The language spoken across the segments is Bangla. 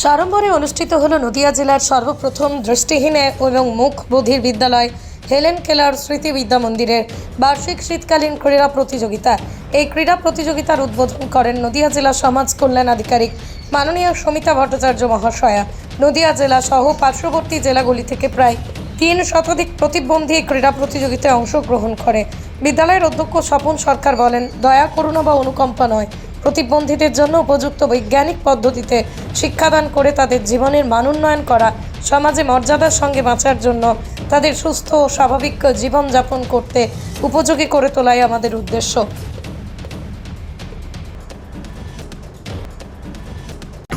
সাড়ম্বরে অনুষ্ঠিত হল নদিয়া জেলার সর্বপ্রথম দৃষ্টিহীন এবং মুখ বধির বিদ্যালয়, হেলেন কেলার স্মৃতি বিদ্যা মন্দিরের বার্ষিক শীতকালীন ক্রীড়া প্রতিযোগিতা। এই ক্রীড়া প্রতিযোগিতার উদ্বোধন করেন নদিয়া জেলা সমাজ কল্যাণ আধিকারিক মাননীয় সমিতা ভট্টাচার্য মহাশয়া। নদিয়া জেলা সহ পার্শ্ববর্তী জেলাগুলি থেকে প্রায় তিন শতাধিক প্রতিবন্ধী ক্রীড়া প্রতিযোগিতায় অংশগ্রহণ করে। বিদ্যালয়ের অধ্যক্ষ স্বপন সরকার বলেন, দয়া করুণা বা অনুকম্পা নয়। প্রতিবন্ধীদের জন্য উপযুক্ত বৈজ্ঞানিক পদ্ধতিতে শিক্ষাদান করে তাদের জীবনের মান উন্নয়ন করা, সমাজে মর্যাদার সঙ্গে বাঁচার জন্য তাদের সুস্থ ও স্বাভাবিক জীবনযাপন করতে উপযোগী করে তোলাই আমাদের উদ্দেশ্য।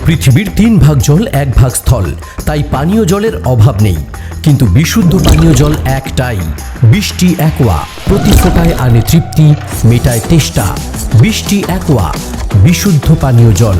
পৃথিবীর তিন ভাগ জল, এক ভাগ স্থল। তাই পানীয় জলের অভাব নেই। কিন্তু বিশুদ্ধ পানীয় জল একটাই। বৃষ্টি একোয়া। প্রতি ফোটায় আনে তৃপ্তি, মেটায় তেষ্টা। বৃষ্টি একোয়া। বিশুদ্ধ পানীয় জল।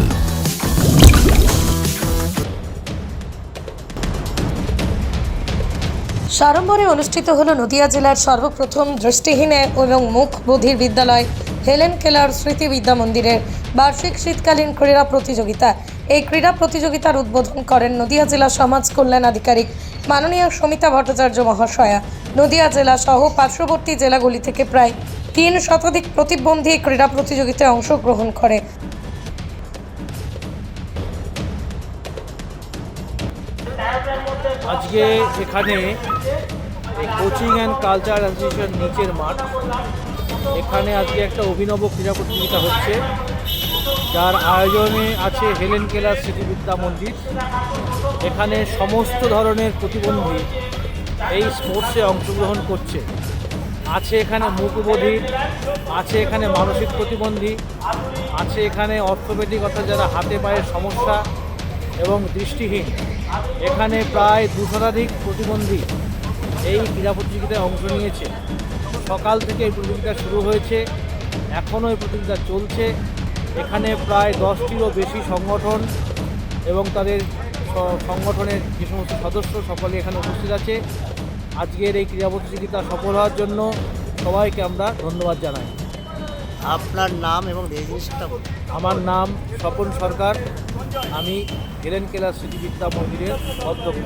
সাড়ম্বরে অনুষ্ঠিত হল নদিয়া জেলার সর্বপ্রথম দৃষ্টিহীন এবং মুখ বধির বিদ্যালয়, হেলেন কেলার স্মৃতি বিদ্যা মন্দিরের বার্ষিক শীতকালীন ক্রীড়া প্রতিযোগিতা। এই ক্রীড়া প্রতিযোগিতার উদ্বোধন করেন নদিয়া জেলা সমাজ কল্যাণ আধিকারিক মাননীয় সমিতা ভট্টাচার্য মহাশয়া। নদিয়া জেলা সহ পার্শ্ববর্তী জেলাগুলি থেকে প্রায় তিন শতাধিক প্রতিবন্ধী ক্রীড়া প্রতিযোগিতায় অংশগ্রহণ করে। আজকে এখানে কোচিং অ্যান্ড কালচার অ্যাসোসিয়েশন নিচের মাঠ। এখানে আজকে একটা অভিনব ক্রীড়া প্রতিযোগিতা হচ্ছে। যার আয়োজনে আছে হেলেন কেলার স্মৃতিবিদ্যা মন্দির। এখানে সমস্ত ধরনের প্রতিবন্ধী এই স্পোর্টসে অংশগ্রহণ করছে। আছে এখানে মুখবধির আছে এখানে মানসিক প্রতিবন্ধী, আছে এখানে অর্থোপেডিক অর্থাৎ যারা হাতে পায়ের সমস্যা এবং দৃষ্টিহীন। এখানে প্রায় দু শতাধিক প্রতিবন্ধী এই ক্রীড়া প্রতিযোগিতায় অংশ নিয়েছে। সকাল থেকে এই প্রতিযোগিতা শুরু হয়েছে। এখনও এই প্রতিযোগিতা চলছে। এখানে প্রায় দশটিরও বেশি সংগঠন এবং তাদের সংগঠনের যে সমস্ত সদস্য সকলে এখানে উপস্থিত আছে। আজকের এই ক্রীড়া প্রতিযোগিতা সফল হওয়ার জন্য সবাইকে আমরা ধন্যবাদ জানাই। আপনার নাম এবং আমার নাম স্বপন সরকার। আমি হেলেন কেলা স্মৃতিবিদ্যা মন্দিরের অধ্যক্ষ।